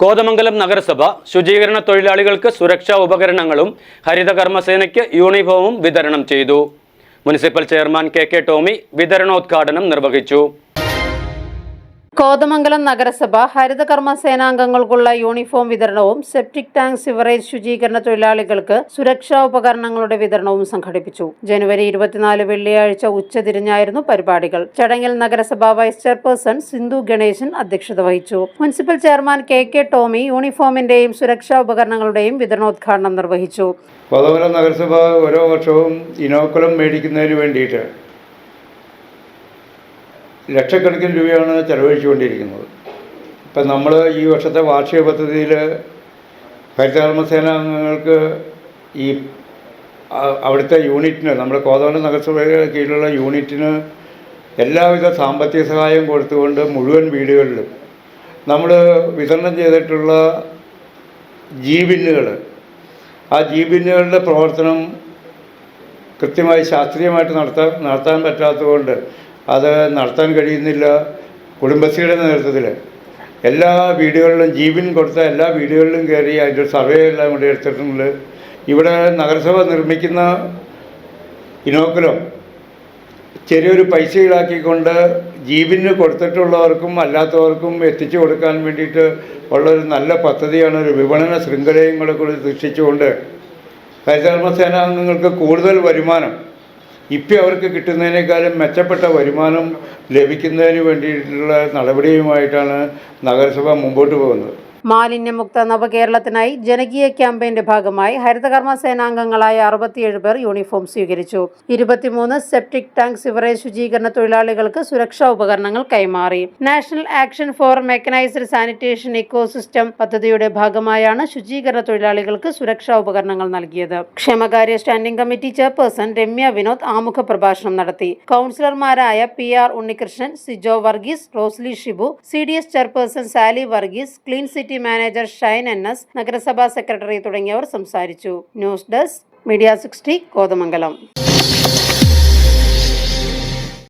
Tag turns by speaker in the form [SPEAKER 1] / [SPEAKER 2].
[SPEAKER 1] കോതമംഗലം നഗരസഭ ശുചീകരണ തൊഴിലാളികൾക്ക് സുരക്ഷാ ഉപകരണങ്ങളും ഹരിതകർമ്മസേനയ്ക്ക് യൂണിഫോമും വിതരണം ചെയ്തു. Municipal chairman K K Tomy വിതരണോദ്ഘാടനം നിർവഹിച്ചു.
[SPEAKER 2] കോതമംഗലം നഗരസഭ ഹരിതകർമ്മ സേനാംഗങ്ങൾക്കുള്ള യൂണിഫോം വിതരണവും സെപ്റ്റിക് ടാങ്ക് സിവറേജ് ശുചീകരണ തൊഴിലാളികൾക്ക് സുരക്ഷാ ഉപകരണങ്ങളുടെ വിതരണവും സംഘടിപ്പിച്ചു. ജനുവരി ഇരുപത്തിനാല് വെള്ളിയാഴ്ച ഉച്ചതിരിഞ്ഞായിരുന്നു പരിപാടികൾ. ചടങ്ങിൽ നഗരസഭ വൈസ് ചെയർപേഴ്സൺ സിന്ധു ഗണേശൻ അധ്യക്ഷത വഹിച്ചു. Municipal chairman K K Tomy യൂണിഫോമിന്റെയും സുരക്ഷാ ഉപകരണങ്ങളുടെയും വിതരണോദ്ഘാടനം നിർവഹിച്ചു.
[SPEAKER 3] കോതമംഗലം നഗരസഭ ഓരോ വർഷവും ഇനോക്കുലം മേടിക്കുന്നതിന് വേണ്ടിയിട്ട് ലക്ഷക്കണക്കിന് രൂപയാണ് ചെലവഴിച്ചുകൊണ്ടിരിക്കുന്നത്. ഇപ്പം നമ്മൾ ഈ വർഷത്തെ വാർഷിക പദ്ധതിയിൽ ഹരിതകർമ്മസേന അംഗങ്ങൾക്ക് ഈ അവിടുത്തെ യൂണിറ്റിന് നമ്മുടെ കോതമംഗലം നഗരസഭയുടെ കീഴിലുള്ള യൂണിറ്റിന് എല്ലാവിധ സാമ്പത്തിക സഹായം കൊടുത്തുകൊണ്ട് മുഴുവൻ വീടുകളിലും നമ്മൾ വിതരണം ചെയ്തിട്ടുള്ള ജീബിന്നുകൾ ആ ജീബിന്നുകളുടെ പ്രവർത്തനം കൃത്യമായി ശാസ്ത്രീയമായിട്ട് നടത്താൻ നടത്താൻ പറ്റാത്തതുകൊണ്ട് അത് നടത്താൻ കഴിയുന്നില്ല. കുടുംബശ്രീയുടെ നേതൃത്വത്തിൽ എല്ലാ വീടുകളിലും ജീവൻ കൊടുത്ത എല്ലാ വീടുകളിലും കയറി അതിന്റെ സർവേ എല്ലാം ഇവിടെ എടുത്തിട്ടുണ്ട്. ഇവിടെ നഗരസഭ നിർമ്മിക്കുന്ന ഇനോക്കുലം ചെറിയൊരു പൈസ ഈടാക്കിക്കൊണ്ട് ജീവന് കൊടുത്തിട്ടുള്ളവർക്കും അല്ലാത്തവർക്കും എത്തിച്ചു കൊടുക്കാൻ വേണ്ടിയിട്ട് ഉള്ളൊരു നല്ല പദ്ധതിയാണ് ഒരു വിപണന ശൃംഖലയും കൂടെ കൂടി സൃഷ്ടിച്ചുകൊണ്ട് ഹരിതകർമ്മ സേനാംഗങ്ങൾക്ക് കൂടുതൽ വരുമാനം ഇപ്പം അവർക്ക് കിട്ടുന്നതിനേക്കാളും മെച്ചപ്പെട്ട വരുമാനം ലഭിക്കുന്നതിന് വേണ്ടിയിട്ടുള്ള നടപടിയുമായിട്ടാണ് നഗരസഭ മുമ്പോട്ട് പോകുന്നത്.
[SPEAKER 2] മാലിന്യമുക്ത നവകേരളത്തിനായി ജനകീയ ക്യാമ്പയിന്റെ ഭാഗമായി ഹരിതകർമ്മ സേനാംഗങ്ങളായ അറുപത്തിയേഴ് പേർ യൂണിഫോം സ്വീകരിച്ചു. ഇരുപത്തിമൂന്ന് സെപ്റ്റിക് ടാങ്ക് സിവറേജ് ശുചീകരണ തൊഴിലാളികൾക്ക് സുരക്ഷാ ഉപകരണങ്ങൾ കൈമാറി. National action for mechanised sanitation ecosystem പദ്ധതിയുടെ ഭാഗമായാണ് ശുചീകരണ തൊഴിലാളികൾക്ക് സുരക്ഷാ ഉപകരണങ്ങൾ നൽകിയത്. ക്ഷേമകാര്യ standing committee chairperson Ramya Vinod ആമുഖ പ്രഭാഷണം നടത്തി. കൗൺസിലർമാരായ P R Unnikrishnan Sijo Varghese Rosly Shibu C D S chairperson Sally Varghese clean city manager Shine N S നഗരസഭാ സെക്രട്ടറി തുടങ്ങിയവർ സംസാരിച്ചു. News desk media sixty Kothamangalam.